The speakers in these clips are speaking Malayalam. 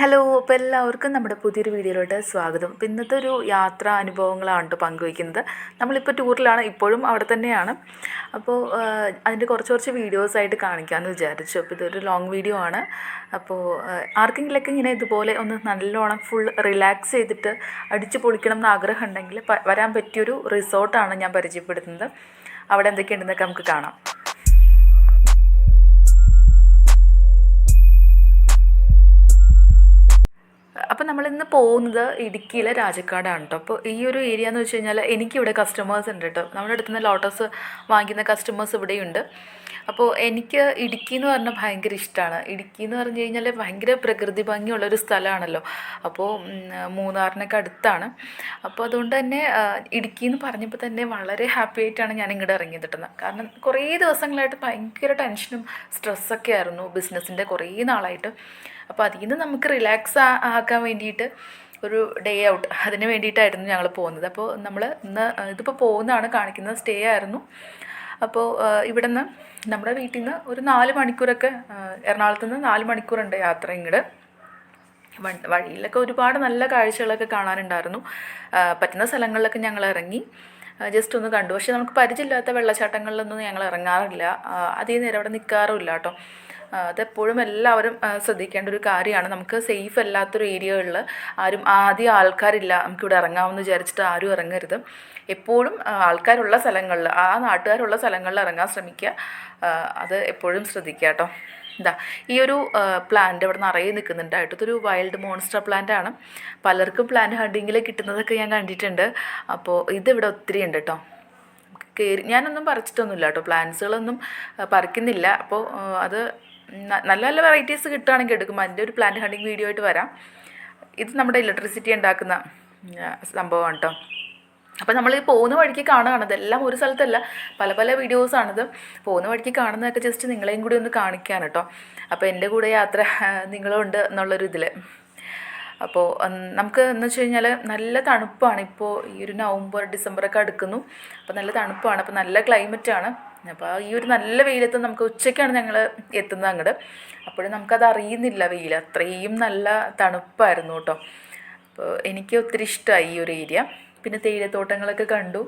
ഹലോ അപ്പോൾ എല്ലാവർക്കും നമ്മുടെ പുതിയൊരു വീഡിയോയിലോട്ട് സ്വാഗതം. അപ്പോൾ ഇന്നത്തെ ഒരു യാത്രാ അനുഭവങ്ങളാണ് കേട്ടോ പങ്കുവയ്ക്കുന്നത് നമ്മളിപ്പോൾ ടൂറിലാണ് ഇപ്പോഴും അവിടെ തന്നെയാണ്. അപ്പോൾ അതിന്റെ കുറച്ച് കുറച്ച് വീഡിയോസായിട്ട് കാണിക്കാമെന്ന് വിചാരിച്ചു. അപ്പോൾ ഇതൊരു ലോങ് വീഡിയോ ആണ്. അപ്പോൾ ആർക്കെങ്കിലൊക്കെ ഇങ്ങനെ ഇതുപോലെ ഒന്ന് നല്ലോണം ഫുൾ റിലാക്സ് ചെയ്തിട്ട് അടിച്ചു പൊളിക്കണം എന്ന് ആഗ്രഹം ഉണ്ടെങ്കിൽ വരാൻ പറ്റിയൊരു റിസോർട്ടാണ് ഞാൻ പരിചയപ്പെടുത്തുന്നത്. അവിടെ എന്തൊക്കെയുണ്ടെന്നൊക്കെ നമുക്ക് കാണാം. അപ്പോൾ നമ്മൾ ഇന്ന് പോകുന്നത് ഇടുക്കിയിലെ രാജക്കാടാണ് കേട്ടോ അപ്പോൾ ഈ ഒരു ഏരിയ എന്ന് വെച്ച് കഴിഞ്ഞാൽ എനിക്കിവിടെ കസ്റ്റമേഴ്സ് ഉണ്ട് കേട്ടോ നമ്മുടെ അടുത്ത് നിന്ന് ലോട്ടസ് വാങ്ങിക്കുന്ന കസ്റ്റമേഴ്സ് ഇവിടെയുണ്ട്. അപ്പോൾ എനിക്ക് ഇടുക്കി എന്ന് പറഞ്ഞാൽ ഭയങ്കര ഇഷ്ടമാണ് ഇടുക്കി എന്ന് പറഞ്ഞു കഴിഞ്ഞാൽ ഭയങ്കര പ്രകൃതി ഭംഗിയുള്ളൊരു സ്ഥലമാണല്ലോ അപ്പോൾ മൂന്നാറിനൊക്കെ അടുത്താണ്. അപ്പോൾ അതുകൊണ്ട് തന്നെ ഇടുക്കി എന്ന് പറഞ്ഞപ്പോൾ തന്നെ വളരെ ഹാപ്പി ആയിട്ടാണ് ഞാൻ ഇങ്ങോട്ട് ഇറങ്ങി കിട്ടുന്നത് കാരണം കുറേ ദിവസങ്ങളായിട്ട് ഭയങ്കര ടെൻഷനും സ്ട്രെസ്സൊക്കെ ആയിരുന്നു ബിസിനസ്സിന്റെ കുറേ നാളായിട്ട്. അപ്പോൾ അതിൽ നിന്ന് നമുക്ക് റിലാക്സ് ആക്കാൻ വേണ്ടിയിട്ട് ഒരു ഡേ ഔട്ട് അതിന് വേണ്ടിയിട്ടായിരുന്നു ഞങ്ങൾ പോകുന്നത്. അപ്പോൾ നമ്മൾ ഇന്ന് ഇതിപ്പോൾ പോകുന്നതാണ്. കാണിക്കുന്നത് സ്റ്റേ ആയിരുന്നു. അപ്പോൾ ഇവിടെ നിന്ന് നമ്മുടെ വീട്ടിൽ നിന്ന് ഒരു നാല് മണിക്കൂറൊക്കെ എറണാകുളത്ത് നിന്ന് നാല് മണിക്കൂറുണ്ട് യാത്ര ഇങ്ങോട്ട് വഴിയിലൊക്കെ ഒരുപാട് നല്ല കാഴ്ചകളൊക്കെ കാണാനുണ്ടായിരുന്നു. പറ്റുന്ന സ്ഥലങ്ങളിലൊക്കെ ഞങ്ങൾ ഇറങ്ങി. ജസ്റ്റ് ഒന്ന് കണ്ടു. പക്ഷേ നമുക്ക് പരിചയമില്ലാത്ത വെള്ളച്ചാട്ടങ്ങളിലൊന്നും ഞങ്ങൾ ഇറങ്ങാറില്ല. അധികം നേരം അവിടെ നിൽക്കാറുമില്ല കേട്ടോ. അതെപ്പോഴും എല്ലാവരും ശ്രദ്ധിക്കേണ്ട ഒരു കാര്യമാണ്. നമുക്ക് സേഫ് അല്ലാത്തൊരു ഏരിയകളിൽ ആരും ആദ്യം ആൾക്കാരില്ല. നമുക്കിവിടെ ഇറങ്ങാമെന്ന് വിചാരിച്ചിട്ട് ആരും ഇറങ്ങരുത്. എപ്പോഴും ആൾക്കാരുള്ള സ്ഥലങ്ങളിൽ ആ നാട്ടുകാരുള്ള സ്ഥലങ്ങളിൽ ഇറങ്ങാൻ ശ്രമിക്കുക. അത് എപ്പോഴും ശ്രദ്ധിക്കുക കേട്ടോ. എന്താ ഈ ഒരു പ്ലാന്റ് ഇവിടെ നിറയെ നിൽക്കുന്നുണ്ട്. ഇതൊരു വൈൽഡ് മോൺസ്റ്റർ പ്ലാന്റ് ആണ്. പലർക്കും പ്ലാന്റ് ഹണ്ടിങ്ങിൽ കിട്ടുന്നതൊക്കെ ഞാൻ കണ്ടിട്ടുണ്ട്. അപ്പോൾ ഇതിവിടെ ഒത്തിരി ഉണ്ട് കേട്ടോ. കയറി ഞാനൊന്നും പറിച്ചിട്ടൊന്നുമില്ല കേട്ടോ. പ്ലാന്റ്സുകളൊന്നും പറിക്കുന്നില്ല. അപ്പോൾ അത് നല്ല നല്ല വെറൈറ്റീസ് കിട്ടുകയാണെങ്കിൽ എടുക്കും അതിന്റെ ഒരു പ്ലാന്റ് ഹണ്ടിങ് വീഡിയോ ആയിട്ട് വരാം. ഇത് നമ്മുടെ ഇലക്ട്രിസിറ്റി ഉണ്ടാക്കുന്ന സംഭവമാണ് കേട്ടോ അപ്പോൾ നമ്മൾ ഈ പോകുന്ന വഴിക്ക് കാണുകയാണ്. എല്ലാം ഒരു സ്ഥലത്തല്ല പല പല വീഡിയോസാണിത് പോകുന്ന വഴിക്ക് കാണുന്നതൊക്കെ ജസ്റ്റ് നിങ്ങളെയും കൂടി ഒന്ന് കാണിക്കാൻ കേട്ടോ അപ്പോൾ എന്റെ കൂടെ യാത്ര നിങ്ങളുണ്ട് എന്നുള്ളൊരു ഇതിൽ അപ്പോൾ നമുക്ക് എന്ന് വെച്ച് കഴിഞ്ഞാൽ നല്ല തണുപ്പാണ്. ഇപ്പോൾ ഈ ഒരു നവംബർ ഡിസംബറൊക്കെ അടുക്കുന്നു. അപ്പോൾ നല്ല തണുപ്പാണ്. അപ്പോൾ നല്ല ക്ലൈമറ്റാണ് അപ്പോൾ ഈ ഒരു നല്ല വെയിലത്ത് നമുക്ക് ഉച്ചയ്ക്കാണ് ഞങ്ങൾ എത്തുന്നത് അങ്ങോട്ട് അപ്പോഴും നമുക്കത് അറിയുന്നില്ല വെയിൽ. അത്രയും നല്ല തണുപ്പായിരുന്നു കേട്ടോ. അപ്പോൾ എനിക്ക് ഒത്തിരി ഇഷ്ടമായി ഈ ഒരു ഏരിയ. പിന്നെ തേയിലത്തോട്ടങ്ങളൊക്കെ കണ്ടു.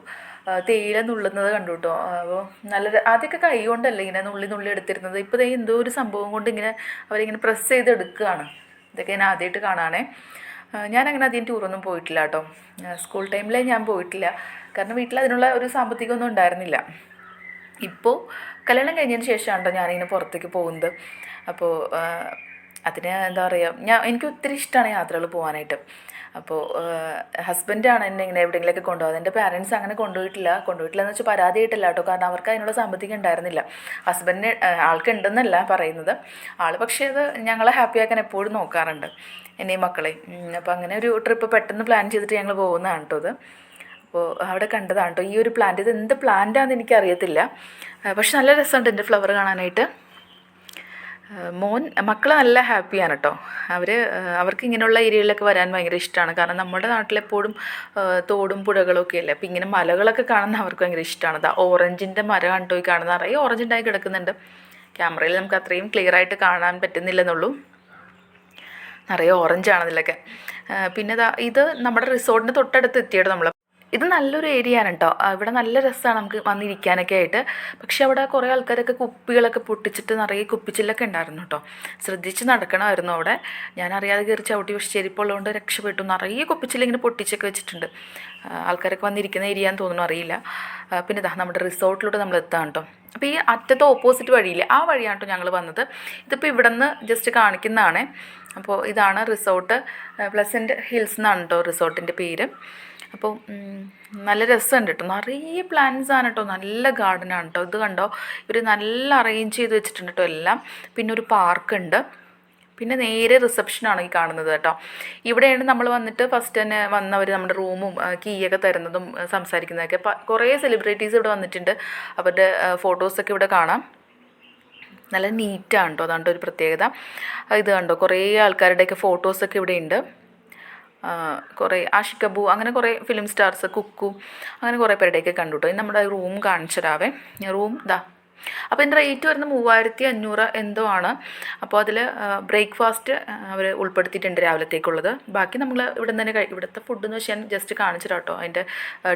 തേയില നുള്ളുന്നത് കണ്ടു കേട്ടോ. അപ്പോൾ നല്ല ആദ്യമൊക്കെ കൈ കൊണ്ടല്ല ഇങ്ങനെ നുള്ളി നുള്ളി എടുത്തിരുന്നത്. ഇപ്പോൾ എന്തോ ഒരു സംഭവം കൊണ്ട് ഇങ്ങനെ അവരിങ്ങനെ പ്രസ് ചെയ്ത് എടുക്കുകയാണ് ഇതൊക്കെ ഞാൻ ആദ്യമായിട്ട് കാണാണേ. ആ, ഞാനങ്ങനെ അധികം ടൂറൊന്നും പോയിട്ടില്ല കേട്ടോ. സ്കൂൾ ടൈമിലേ ഞാൻ പോയിട്ടില്ല. കാരണം വീട്ടിൽ അതിനുള്ള ഒരു സാമ്പത്തികമൊന്നും ഉണ്ടായിരുന്നില്ല. ഇപ്പോൾ കല്യാണം കഴിഞ്ഞതിന് ശേഷമാണ് കേട്ടോ ഞാനിങ്ങനെ പുറത്തേക്ക് പോകുന്നത്. അപ്പോൾ അതിന് എന്താ പറയുക ഞാൻ എനിക്ക് ഒത്തിരി ഇഷ്ടമാണ് യാത്രകൾ പോകാനായിട്ട് അപ്പോൾ ഹസ്ബൻഡാണ് എന്നെ ഇങ്ങനെ എവിടെയെങ്കിലുമൊക്കെ കൊണ്ടുപോകുന്നത് എന്റെ പാരൻസ് അങ്ങനെ കൊണ്ടുപോയിട്ടില്ല. കൊണ്ടുപോയിട്ടില്ല എന്ന് വെച്ചാൽ പരാതിയായിട്ടില്ല കേട്ടോ. കാരണം അവർക്ക് അതിനുള്ള സാമ്പത്തികം ഉണ്ടായിരുന്നില്ല. ഹസ്ബൻഡിന് ആൾക്ക് ഉണ്ടെന്നല്ല പറയുന്നത്. ആൾ പക്ഷേ അത് ഞങ്ങളെ ഹാപ്പി ആക്കാൻ എപ്പോഴും നോക്കാറുണ്ട്. എന്നെയും മക്കളെ അപ്പോൾ അങ്ങനെ ഒരു ട്രിപ്പ് പെട്ടെന്ന് പ്ലാൻ ചെയ്തിട്ട് ഞങ്ങൾ പോകുന്നതാണ് കേട്ടോ ഇത് അപ്പോൾ അവിടെ കണ്ടതാണ് കേട്ടോ ഈ ഒരു പ്ലാന്റ് ഇത് എന്ത് പ്ലാന്റാന്ന് എനിക്കറിയത്തില്ല. പക്ഷെ നല്ല രസമുണ്ട് എന്റെ ഫ്ലവർ കാണാനായിട്ട്. മോൻ മക്കൾ നല്ല ഹാപ്പിയാണ് കേട്ടോ അവർ അവർക്ക് ഇങ്ങനെയുള്ള ഏരിയകളിലൊക്കെ വരാൻ ഭയങ്കര ഇഷ്ടമാണ്. കാരണം നമ്മുടെ നാട്ടിലെപ്പോഴും തോടും പുഴകളൊക്കെ അല്ലേ? അപ്പോൾ ഇങ്ങനെ മലകളൊക്കെ കാണുന്ന അവർക്ക് ഭയങ്കര ഇഷ്ടമാണ്. ദാ ഓറഞ്ചിന്റെ മരം കണ്ടുപോയി കാണുന്ന അറിയ ഓറഞ്ച് ഉണ്ടായി കിടക്കുന്നുണ്ട്. ക്യാമറയിൽ നമുക്ക് അത്രയും ക്ലിയർ ആയിട്ട് കാണാൻ പറ്റുന്നില്ലെന്നുള്ളൂ. നിറയെ ഓറഞ്ചാണ് ഇതിലൊക്കെ പിന്നെ ഇത് നമ്മുടെ റിസോർട്ടിന്റെ തൊട്ടടുത്ത് എത്തിയിട്ട് നമ്മൾ ഇത് നല്ലൊരു ഏരിയ ആണ് കേട്ടോ ഇവിടെ നല്ല രസമാണ് നമുക്ക് വന്നിരിക്കാനൊക്കെ ആയിട്ട്. പക്ഷെ അവിടെ കുറേ ആൾക്കാരൊക്കെ കുപ്പികളൊക്കെ പൊട്ടിച്ചിട്ട് നിറയെ കുപ്പിച്ചില്ലൊക്കെ ഉണ്ടായിരുന്നു കേട്ടോ ശ്രദ്ധിച്ച് നടക്കണമായിരുന്നു അവിടെ. ഞാൻ അറിയാതെ കയറി ചവിട്ടി പക്ഷെ ചെരിപ്പുള്ളതുകൊണ്ട് രക്ഷപ്പെട്ടു. നിറയെ കുപ്പിച്ചില്ല പൊട്ടിച്ചൊക്കെ വെച്ചിട്ടുണ്ട്. ആൾക്കാരൊക്കെ വന്നിരിക്കുന്ന ഏരിയ എന്ന് തോന്നുന്നു അറിയില്ല. പിന്നെ ഇതാ നമ്മുടെ റിസോർട്ടിലൂടെ നമ്മൾ എത്താം കേട്ടോ അപ്പോൾ ഈ അറ്റത്തെ ഓപ്പോസിറ്റ് വഴിയില്ലേ ആ വഴിയാണ് കേട്ടോ ഞങ്ങൾ വന്നത്. ഇതിപ്പോൾ ഇവിടെ നിന്ന് ജസ്റ്റ് കാണിക്കുന്നതാണ്. അപ്പോൾ ഇതാണ് റിസോർട്ട് പ്ലസന്റ് ഹിൽസ് എന്നാണ് കേട്ടോ റിസോർട്ടിന്റെ പേര്. അപ്പോൾ നല്ല രസമുണ്ട് കേട്ടോ നിറയെ പ്ലാന്റ്സ് ആണ് കേട്ടോ നല്ല ഗാർഡനാണ് കേട്ടോ ഇത് കണ്ടോ? ഇവർ നല്ല അറേഞ്ച് ചെയ്ത് വെച്ചിട്ടുണ്ട് കേട്ടോ എല്ലാം. പിന്നെ ഒരു പാർക്കുണ്ട് പിന്നെ നേരെ റിസപ്ഷനാണ് ഈ കാണുന്നത് കേട്ടോ ഇവിടെയാണ് നമ്മൾ വന്നിട്ട് ഫസ്റ്റ് തന്നെ വന്നവർ നമ്മുടെ റൂമും കീയൊക്കെ തരുന്നതും സംസാരിക്കുന്നതൊക്കെ. കുറേ സെലിബ്രിറ്റീസ് ഇവിടെ വന്നിട്ടുണ്ട്. അവരുടെ ഫോട്ടോസൊക്കെ ഇവിടെ കാണാം. നല്ല നീറ്റാണ് കേട്ടോ അതാണ്ട് ഒരു പ്രത്യേകത. ഇത് കണ്ടോ? കുറേ ആൾക്കാരുടെയൊക്കെ ഫോട്ടോസൊക്കെ ഇവിടെ ഉണ്ട്. കുറേ ആഷിക് അങ്ങനെ കുറേ ഫിലിം സ്റ്റാർസ് കുക്കു അങ്ങനെ കുറേ പേരുടെയൊക്കെ കണ്ടു കേട്ടോ ഇനി നമ്മുടെ റൂം കാണിച്ചു തരാവേ റൂം ദാ. അപ്പോൾ ഇതിന്റെ റേറ്റ് വരുന്നത് മൂവായിരത്തി അഞ്ഞൂറ് എന്തോ ആണ്. അപ്പോൾ അതിൽ ബ്രേക്ക്ഫാസ്റ്റ് അവർ ഉൾപ്പെടുത്തിയിട്ടുണ്ട് രാവിലത്തേക്കുള്ളത്. ബാക്കി നമ്മൾ ഇവിടെ നിന്ന് തന്നെ ഇവിടുത്തെ ഫുഡ് എന്ന് വെച്ചാൽ ജസ്റ്റ് കാണിച്ചിട്ട് അതിന്റെ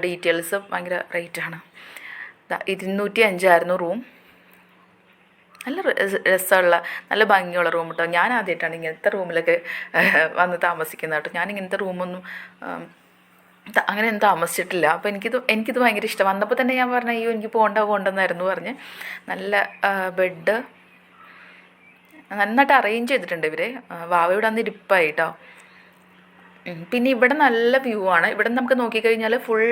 ഡീറ്റെയിൽസ് ഭയങ്കര റേറ്റാണ് ഇരുന്നൂറ്റി അഞ്ചായിരുന്നു റൂം. നല്ല രസ- രസമുള്ള നല്ല ഭംഗിയുള്ള റൂം കേട്ടോ ഞാൻ ആദ്യമായിട്ടാണ് ഇങ്ങനത്തെ റൂമിലൊക്കെ വന്ന് താമസിക്കുന്നത് കേട്ടോ. ഞാൻ ഇങ്ങനത്തെ റൂമൊന്നും അങ്ങനെ ഒന്നും താമസിച്ചിട്ടില്ല. അപ്പോൾ എനിക്കിത് എനിക്കിത് ഭയങ്കര ഇഷ്ടം. വന്നപ്പോൾ തന്നെ ഞാൻ പറഞ്ഞു അയ്യോ എനിക്ക് പോകണ്ട പോകണ്ടെന്നായിരുന്നു പറഞ്ഞ് നല്ല ബെഡ് നന്നായിട്ട് അറേഞ്ച് ചെയ്തിട്ടുണ്ട് ഇവർ വാവ അന്ന് ഇരിപ്പായിട്ടോ. പിന്നെ ഇവിടെ നല്ല വ്യൂ ആണ്. ഇവിടെ നമുക്ക് നോക്കിക്കഴിഞ്ഞാൽ ഫുൾ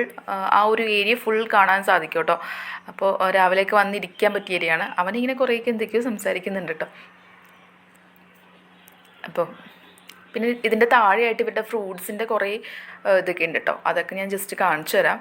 ആ ഒരു ഏരിയ ഫുൾ കാണാൻ സാധിക്കും കേട്ടോ അപ്പോൾ രാവിലെയൊക്കെ വന്നിരിക്കാൻ പറ്റിയ ഏരിയയാണ് അവനിങ്ങനെ കുറേയൊക്കെ എന്തൊക്കെയോ സംസാരിക്കുന്നുണ്ട് കേട്ടോ അപ്പോൾ പിന്നെ ഇതിന്റെ താഴെയായിട്ട് ഇവരുടെ ഫ്രൂട്ട്സിന്റെ കുറേ ഇതൊക്കെ ഉണ്ട് കേട്ടോ അതൊക്കെ ഞാൻ ജസ്റ്റ് കാണിച്ചു തരാം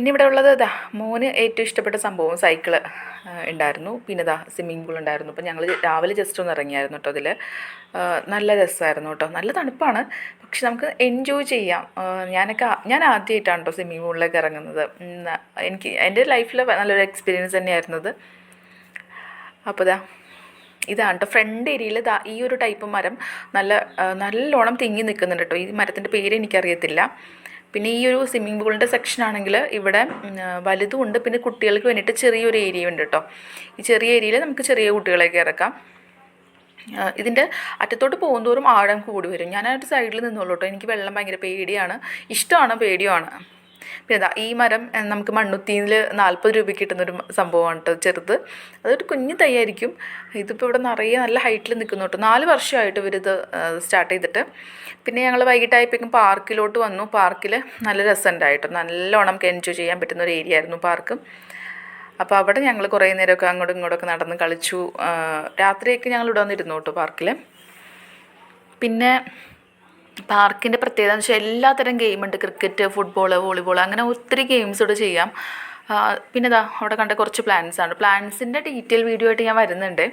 പിന്നെ ഇവിടെ ഉള്ളത് ഇതാ മോന് ഏറ്റവും ഇഷ്ടപ്പെട്ട സംഭവം സൈക്കിൾ ഉണ്ടായിരുന്നു. പിന്നെ ഇതാ സ്വിമ്മിംഗ് പൂൾ ഉണ്ടായിരുന്നു. അപ്പോൾ ഞങ്ങൾ രാവിലെ ജസ്റ്റ് ഒന്ന് ഇറങ്ങിയായിരുന്നു കേട്ടോ അതിൽ നല്ല രസമായിരുന്നു കേട്ടോ നല്ല തണുപ്പാണ്. പക്ഷെ നമുക്ക് എൻജോയ് ചെയ്യാം. ഞാനൊക്കെ ഞാൻ ആദ്യമായിട്ടാണ് കേട്ടോ സ്വിമ്മിംഗ് പൂളിലേക്ക് ഇറങ്ങുന്നത്. എനിക്ക് എന്റെ ലൈഫിൽ നല്ലൊരു എക്സ്പീരിയൻസ് തന്നെയായിരുന്നത്. അപ്പോൾ ഇതാ ഇതാണ് കേട്ടോ ഫ്രണ്ട് ഏരിയയിൽ ദാ ഈ ഒരു ടൈപ്പ് മരം നല്ല നല്ലോണം തിങ്ങി നിൽക്കുന്നുണ്ട് കേട്ടോ ഈ മരത്തിന്റെ പേര് എനിക്കറിയത്തില്ല. പിന്നെ ഈ ഒരു സ്വിമ്മിംഗ് പൂളിന്റെ സെക്ഷൻ ആണെങ്കിൽ ഇവിടെ ഉം, ആ, വലുതും ഉണ്ട്. പിന്നെ കുട്ടികൾക്ക് വേണ്ടിയിട്ട് ചെറിയൊരു ഏരിയ ഉണ്ട് കേട്ടോ ഈ ചെറിയ ഏരിയയിൽ നമുക്ക് ചെറിയ കുട്ടികളെയൊക്കെ ഇറക്കാം. ഇതിന്റെ അറ്റത്തോട്ട് പോകുന്തോറും ആഴം കൂടി വരും. ഞാൻ ആ സൈഡിൽ നിന്നുള്ളൂ കേട്ടോ എനിക്ക് വെള്ളം ഭയങ്കര പേടിയാണ്. ഇഷ്ടമാണ്? പേടിയുമാണ് പിന്നെ ഇതാ ഈ മരം നമുക്ക് മണ്ണുത്തിയിൽ നാൽപ്പത് രൂപയ്ക്ക് കിട്ടുന്നൊരു സംഭവമാണ് കേട്ടോ ചെറുത്. അതൊരു കുഞ്ഞു തൈയായിരിക്കും ഇതിപ്പോൾ ഇവിടെ നിറയെ നല്ല ഹൈറ്റിൽ നിൽക്കുന്നു കേട്ടോ നാല് വർഷമായിട്ട് ഇവരിത് സ്റ്റാർട്ട് ചെയ്തിട്ട്. പിന്നെ ഞങ്ങൾ വൈകിട്ടായപ്പോഴേക്കും പാർക്കിലോട്ട് വന്നു. പാർക്കിൽ നല്ല രസമുണ്ടായിട്ടോ. നല്ലോണം എൻജോയ് ചെയ്യാൻ പറ്റുന്ന ഒരു ഏരിയ ആയിരുന്നു പാർക്ക്. അപ്പോൾ അവിടെ ഞങ്ങൾ കുറേ നേരമൊക്കെ അങ്ങോട്ടും ഇങ്ങോട്ടൊക്കെ നടന്ന് കളിച്ചു. രാത്രിയൊക്കെ ഞങ്ങൾ ഇവിടെ വന്നിരുന്നു കേട്ടോ പാർക്കിൽ പിന്നെ പാർക്കിന്റെ പ്രത്യേകത എന്ന് വെച്ചാൽ എല്ലാത്തരം ഗെയിമുണ്ട് ക്രിക്കറ്റ് ഫുട്ബോൾ വോളിബോൾ അങ്ങനെ ഒത്തിരി ഗെയിംസ് ഇവിടെ ചെയ്യാം. പിന്നെ ഇതാ അവിടെ കണ്ട കുറച്ച് പ്ലാൻസ് ആണ്. പ്ലാൻസിന്റെ ഡീറ്റെയിൽ വീഡിയോ ആയിട്ട് ഞാൻ വരുന്നുണ്ട്.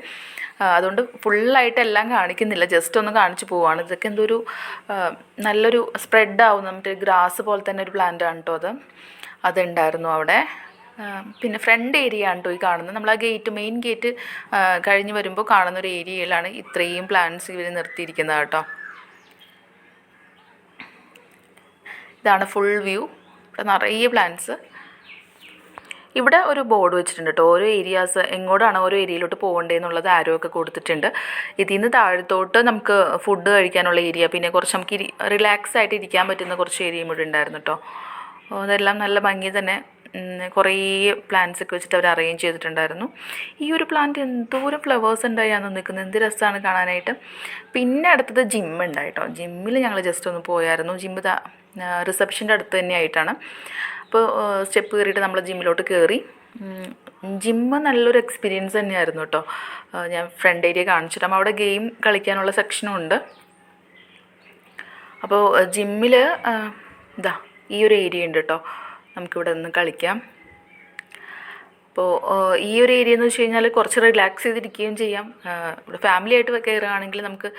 അതുകൊണ്ട് ഫുള്ളായിട്ട് എല്ലാം കാണിക്കുന്നില്ല. ജസ്റ്റ് ഒന്ന് കാണിച്ചു പോവാണ്. ഇതൊക്കെ എന്തോ ഒരു നല്ലൊരു സ്പ്രെഡ് ആവുന്ന മറ്റേ ഗ്രാസ് പോലെ തന്നെ ഒരു പ്ലാന്റ് ആണ് കേട്ടോ അത്. അതുണ്ടായിരുന്നു അവിടെ. പിന്നെ ഫ്രണ്ട് ഏരിയ ആണ് കേട്ടോ ഈ കാണുന്നത്. നമ്മൾ ആ ഗേറ്റ് മെയിൻ ഗേറ്റ് കഴിഞ്ഞ് വരുമ്പോൾ കാണുന്ന ഒരു ഏരിയയിലാണ് ഇത്രയും പ്ലാന്റ്സ് ഇവർ നിർത്തിയിരിക്കുന്നത് കേട്ടോ. ഇതാണ് ഫുൾ വ്യൂ ഇവിടെ നിറയെ പ്ലാന്റ്സ് ഇവിടെ ഒരു ബോർഡ് വെച്ചിട്ടുണ്ട് കേട്ടോ ഓരോ ഏരിയാസ് എങ്ങോട്ടാണ് ഓരോ ഏരിയയിലോട്ട് പോകേണ്ടതെന്നുള്ളത് ആരോ ഒക്കെ കൊടുത്തിട്ടുണ്ട്. ഇതിൽ നിന്ന് താഴത്തോട്ട് നമുക്ക് ഫുഡ് കഴിക്കാനുള്ള ഏരിയ പിന്നെ കുറച്ച് നമുക്ക് റിലാക്സ് ആയിട്ട് ഇരിക്കാൻ പറ്റുന്ന കുറച്ച് ഏരിയയും ഇവിടെ ഉണ്ടായിരുന്നു കേട്ടോ അതെല്ലാം നല്ല ഭംഗി തന്നെ കുറേ പ്ലാന്റ്സ് ഒക്കെ വെച്ചിട്ട് അവർ അറേഞ്ച് ചെയ്തിട്ടുണ്ടായിരുന്നു. ഈ ഒരു പ്ലാന്റ് എന്തോരം ഫ്ലവേഴ്സ് ഉണ്ടായി അന്ന് നിൽക്കുന്നത് എന്ത് രസമാണ് കാണാനായിട്ട്. പിന്നെ അടുത്തത് ജിം ഉണ്ടായിട്ടോ ജിമ്മിൽ ഞങ്ങൾ ജസ്റ്റ് ഒന്ന് പോയായിരുന്നു. ജിമ്മ് റിസപ്ഷന്റെ അടുത്ത് തന്നെയായിട്ടാണ് അപ്പോൾ സ്റ്റെപ്പ് കയറിയിട്ട് നമ്മൾ ജിമ്മിലോട്ട് കയറി. ജിമ്മ് നല്ലൊരു എക്സ്പീരിയൻസ് തന്നെയായിരുന്നു കേട്ടോ. ഞാൻ ഫ്രണ്ട് ഏരിയ കാണിച്ചിട്ട്. അവിടെ ഗെയിം കളിക്കാനുള്ള സെക്ഷനും ഉണ്ട്. അപ്പോൾ ജിമ്മിൽ ഇതാ ഈ ഒരു ഏരിയ ഉണ്ട് കേട്ടോ. നമുക്കിവിടെ നിന്ന് കളിക്കാം. അപ്പോൾ ഈ ഒരു ഏരിയ എന്ന് വെച്ച് കഴിഞ്ഞാൽ കുറച്ച് റിലാക്സ് ചെയ്തിരിക്കുകയും ചെയ്യാം. ഇവിടെ ഫാമിലി ആയിട്ട് കയറുകയാണെങ്കിൽ നമുക്ക്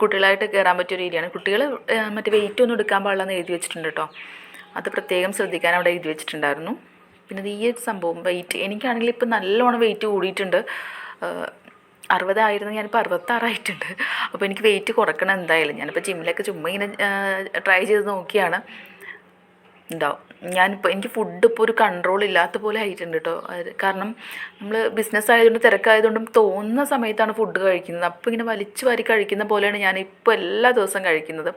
കുട്ടികളായിട്ട് കയറാൻ പറ്റിയ ഒരു ഏരിയയാണ് കുട്ടികൾ മറ്റേ വെയിറ്റ് ഒന്നും എടുക്കാൻ പാടില്ലെന്ന് എഴുതി വെച്ചിട്ടുണ്ട് കേട്ടോ അത് പ്രത്യേകം ശ്രദ്ധിക്കാൻ അവിടെ എഴുതി വെച്ചിട്ടുണ്ടായിരുന്നു. പിന്നെ ഈ ഒരു സംഭവം വെയിറ്റ് എനിക്കാണെങ്കിൽ ഇപ്പം നല്ലോണം വെയിറ്റ് കൂടിയിട്ടുണ്ട്. അറുപതായിരുന്നു ഞാനിപ്പോൾ അറുപത്താറായിട്ടുണ്ട്. അപ്പോൾ എനിക്ക് വെയിറ്റ് കുറക്കണം എന്തായാലും. ഞാനിപ്പോൾ ജിമ്മിലൊക്കെ ചുമ്മാ ഇങ്ങനെ ട്രൈ ചെയ്ത് നോക്കിയാണ്. ഉണ്ടാവും ഞാനിപ്പോൾ എനിക്ക് ഫുഡ് ഇപ്പോൾ ഒരു കൺട്രോൾ ഇല്ലാത്ത പോലെ ആയിട്ടുണ്ട് കേട്ടോ കാരണം നമ്മൾ ബിസിനസ് ആയതുകൊണ്ട് തിരക്കായതുകൊണ്ടും തോന്നുന്ന സമയത്താണ് ഫുഡ് കഴിക്കുന്നത്. അപ്പോൾ ഇങ്ങനെ വലിച്ചു വാരി കഴിക്കുന്ന പോലെയാണ് ഞാൻ ഇപ്പോൾ എല്ലാ ദിവസവും കഴിക്കുന്നത്.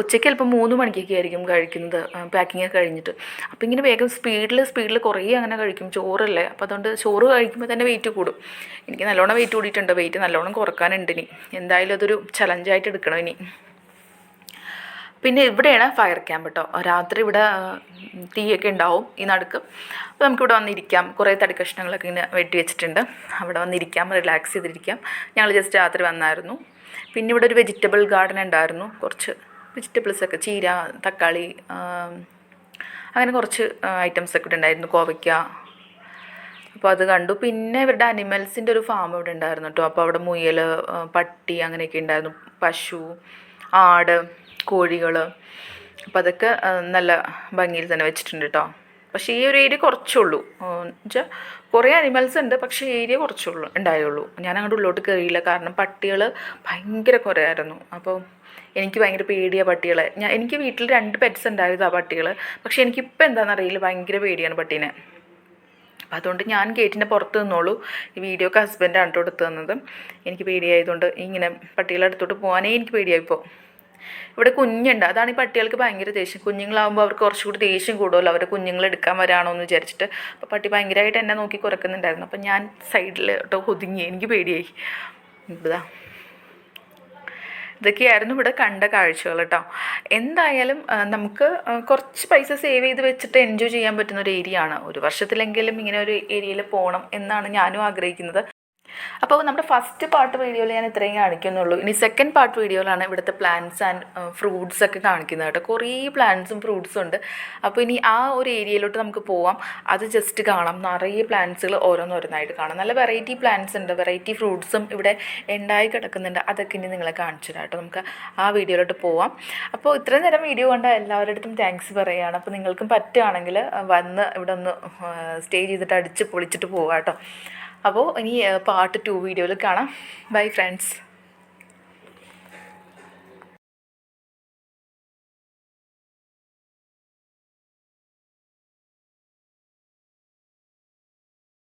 ഉച്ചയ്ക്ക് ചിലപ്പോൾ മൂന്ന് മണിക്കൊക്കെ ആയിരിക്കും കഴിക്കുന്നത് പാക്കിങ് ഒക്കെ കഴിഞ്ഞിട്ട്. അപ്പോൾ ഇങ്ങനെ വേഗം സ്പീഡിൽ സ്പീഡിൽ കുറേ അങ്ങനെ കഴിക്കും. ചോറല്ലേ? അപ്പോൾ അതുകൊണ്ട് ചോറ് കഴിക്കുമ്പോൾ തന്നെ വെയിറ്റ് കൂടും. എനിക്ക് നല്ലോണം വെയിറ്റ് കൂടിയിട്ടുണ്ട്. വെയിറ്റ് നല്ലോണം കുറക്കാനുണ്ട് ഇനി. എന്തായാലും അതൊരു ചലഞ്ചായിട്ട് എടുക്കണം ഇനി. പിന്നെ ഇവിടെയാണ് ഫയർ ക്യാമ്പ് കേട്ടോ രാത്രി ഇവിടെ തീയൊക്കെ ഉണ്ടാവും ഈ നടുക്ക്. അപ്പോൾ നമുക്കിവിടെ വന്നിരിക്കാം. കുറേ തടി കഷ്ണങ്ങളൊക്കെ ഇങ്ങനെ വെട്ടി വെച്ചിട്ടുണ്ട്. അവിടെ വന്നിരിക്കാം റിലാക്സ് ചെയ്തിരിക്കാം. ഞങ്ങൾ ജസ്റ്റ് രാത്രി വന്നായിരുന്നു. പിന്നെ ഇവിടെ ഒരു വെജിറ്റബിൾ ഗാർഡൻ ഉണ്ടായിരുന്നു. കുറച്ച് വെജിറ്റബിൾസൊക്കെ ചീര തക്കാളി അങ്ങനെ കുറച്ച് ഐറ്റംസ് ഒക്കെ ഉണ്ടായിരുന്നു. കോവയ്ക്ക. അപ്പോൾ അത് കണ്ടു. പിന്നെ ഇവരുടെ അനിമൽസിന്റെ ഒരു ഫാം ഇവിടെ ഉണ്ടായിരുന്നു കേട്ടോ അപ്പോൾ അവിടെ മുയൽ പട്ടി അങ്ങനെയൊക്കെ ഉണ്ടായിരുന്നു. പശു ആട് കോഴികൾ അപ്പം അതൊക്കെ നല്ല ഭംഗിയിൽ തന്നെ വെച്ചിട്ടുണ്ട് കേട്ടോ പക്ഷേ ഈ ഒരു ഏരിയ കുറച്ചുള്ളൂ വെച്ചാൽ കുറേ അനിമൽസ് ഉണ്ട്. പക്ഷേ ഏരിയ കുറച്ചുള്ളൂ ഉണ്ടായുള്ളൂ. ഞാൻ അങ്ങോട്ട് ഉള്ളോട്ട് കയറിയില്ല കാരണം പട്ടികൾ ഭയങ്കര കുറയായിരുന്നു. അപ്പോൾ എനിക്ക് ഭയങ്കര പേടിയാണ് പട്ടികളെ. ഞാൻ എനിക്ക് വീട്ടിൽ രണ്ട് പെറ്റ്സ് ഉണ്ടായിരുന്നു ആ പട്ടികൾ പക്ഷേ എനിക്കിപ്പോൾ എന്താണെന്നറിയില്ല ഭയങ്കര പേടിയാണ് പട്ടീനെ. അപ്പം അതുകൊണ്ട് ഞാൻ ഗേറ്റിന്റെ പുറത്ത് നിന്നോളൂ. ഈ വീഡിയോ ഒക്കെ ഹസ്ബൻഡാണ് എടുത്ത് തന്നത്. എനിക്ക് പേടിയായതുകൊണ്ട് ഇങ്ങനെ പട്ടികളെ അടുത്തോട്ട് പോകാനേ എനിക്ക് പേടിയായിപ്പോൾ ഇവിടെ കുഞ്ഞുണ്ട്. അതാണ് ഈ പട്ടികൾക്ക് ഭയങ്കര ദേഷ്യം. കുഞ്ഞുങ്ങളാകുമ്പോൾ അവർക്ക് കുറച്ചുകൂടി ദേഷ്യം കൂടുമല്ലോ അവരെ കുഞ്ഞുങ്ങളെ എടുക്കാൻ വരാണോ എന്ന് വിചാരിച്ചിട്ട്. അപ്പോൾ പട്ടി ഭയങ്കരമായിട്ട് എന്നെ നോക്കി കുറക്കുന്നുണ്ടായിരുന്നു. അപ്പം ഞാൻ സൈഡിൽ കേട്ടോ ഒതുങ്ങി. എനിക്ക് പേടിയായി. ഇതാ. ഇതൊക്കെയായിരുന്നു ഇവിടെ കണ്ട കാഴ്ചകൾ കേട്ടോ. എന്തായാലും നമുക്ക് കുറച്ച് പൈസ സേവ് ചെയ്ത് വെച്ചിട്ട് എൻജോയ് ചെയ്യാൻ പറ്റുന്ന ഒരു ഏരിയ ആണ്. ഒരു വർഷത്തിലെങ്കിലും ഇങ്ങനെ ഒരു ഏരിയയിൽ പോകണം എന്നാണ് ഞാനും ആഗ്രഹിക്കുന്നത്. അപ്പോൾ നമ്മുടെ ഫസ്റ്റ് പാർട്ട് വീഡിയോയിൽ ഞാൻ ഇത്രയും കാണിക്കുന്നുള്ളൂ. ഇനി സെക്കൻഡ് പാർട്ട് വീഡിയോയിലാണ് ഇവിടുത്തെ പ്ലാന്റ്സ് ആൻഡ് ഫ്രൂട്ട്സ് ഒക്കെ കാണിക്കുന്നത് കേട്ടോ. കുറേ പ്ലാന്റ്സും ഫ്രൂട്ട്സും ഉണ്ട്. അപ്പോൾ ഇനി ആ ഒരു ഏരിയയിലോട്ട് നമുക്ക് പോവാം. അത് ജസ്റ്റ് കാണാം. നിറയെ പ്ലാന്റ്സുകൾ ഓരോന്നോരോന്നായിട്ട് കാണാം. നല്ല വെറൈറ്റി പ്ലാന്റ്സ് ഉണ്ട്. വെറൈറ്റി ഫ്രൂട്ട്സും ഇവിടെ ഉണ്ടായി കിടക്കുന്നുണ്ട്. അതൊക്കെ ഇനി നിങ്ങളെ കാണിച്ചു തരാം കേട്ടോ. നമുക്ക് ആ വീഡിയോയിലോട്ട് പോവാം. അപ്പോൾ ഇത്രയും നേരം വീഡിയോ കണ്ട എല്ലാവരുടെ താങ്ക്സ് പറയുകയാണ് അപ്പോൾ നിങ്ങൾക്കും പറ്റുകയാണെങ്കിൽ വന്ന് ഇവിടെ ഒന്ന് സ്റ്റേ ചെയ്തിട്ട് അടിച്ച് പൊളിച്ചിട്ട് പോവാം കേട്ടോ. അപ്പോൾ ഇനി പാർട്ട് ടു വീഡിയോയിൽ കാണാം. Bye friends